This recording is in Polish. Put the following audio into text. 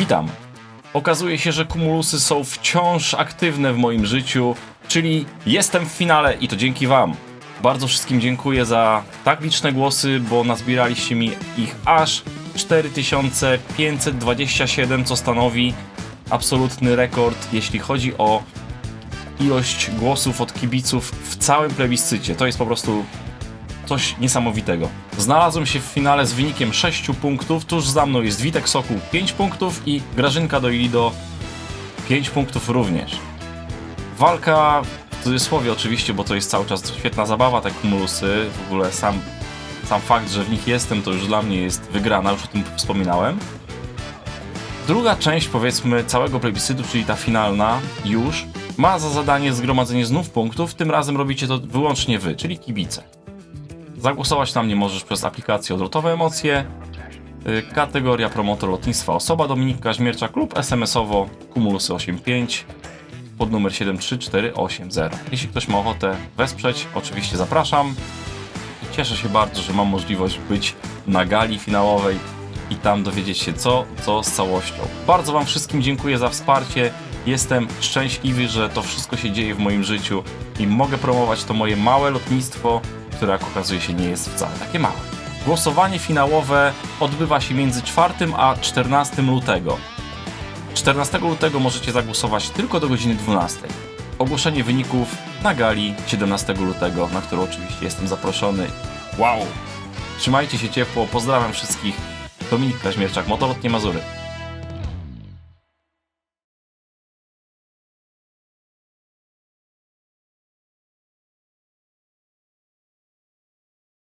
Witam. Okazuje się, że kumulusy są wciąż aktywne w moim życiu, czyli jestem w finale i to dzięki Wam. Bardzo wszystkim dziękuję za tak liczne głosy, bo nazbieraliście mi ich aż 4527, co stanowi absolutny rekord, jeśli chodzi o ilość głosów od kibiców w całym plebiscycie. To jest po prostu coś niesamowitego. Znalazłem się w finale z wynikiem 6 punktów. Tuż za mną jest Witek Sokół 5 punktów i Grażynka do Ilido 5 punktów również. Walka w cudzysłowie oczywiście, bo to jest cały czas świetna zabawa, te kumulusy. W ogóle sam, sam fakt, że w nich jestem, to już dla mnie jest wygrana, już o tym wspominałem. Druga część, powiedzmy, całego plebiscytu, czyli ta finalna, już ma za zadanie zgromadzenie znów punktów. Tym razem robicie to wyłącznie wy, czyli kibice. Zagłosować na mnie możesz przez aplikację Odlotowe Emocje, y, kategoria promotor lotnictwa osoba Dominik Kaźmiercza, klub SMS-owo Cumulusy85 pod numer 73480. Jeśli ktoś ma ochotę wesprzeć, oczywiście zapraszam. Cieszę się bardzo, że mam możliwość być na gali finałowej i tam dowiedzieć się co, co z całością. Bardzo Wam wszystkim dziękuję za wsparcie. Jestem szczęśliwy, że to wszystko się dzieje w moim życiu i mogę promować to moje małe lotnictwo, które jak okazuje się nie jest wcale takie małe. Głosowanie finałowe odbywa się między 4 a 14 lutego. 14 lutego możecie zagłosować tylko do godziny 12. Ogłoszenie wyników na gali 17 lutego, na którą oczywiście jestem zaproszony. Wow! Trzymajcie się ciepło, pozdrawiam wszystkich. Dominik Kaźmierczak, Motolotnie Mazury.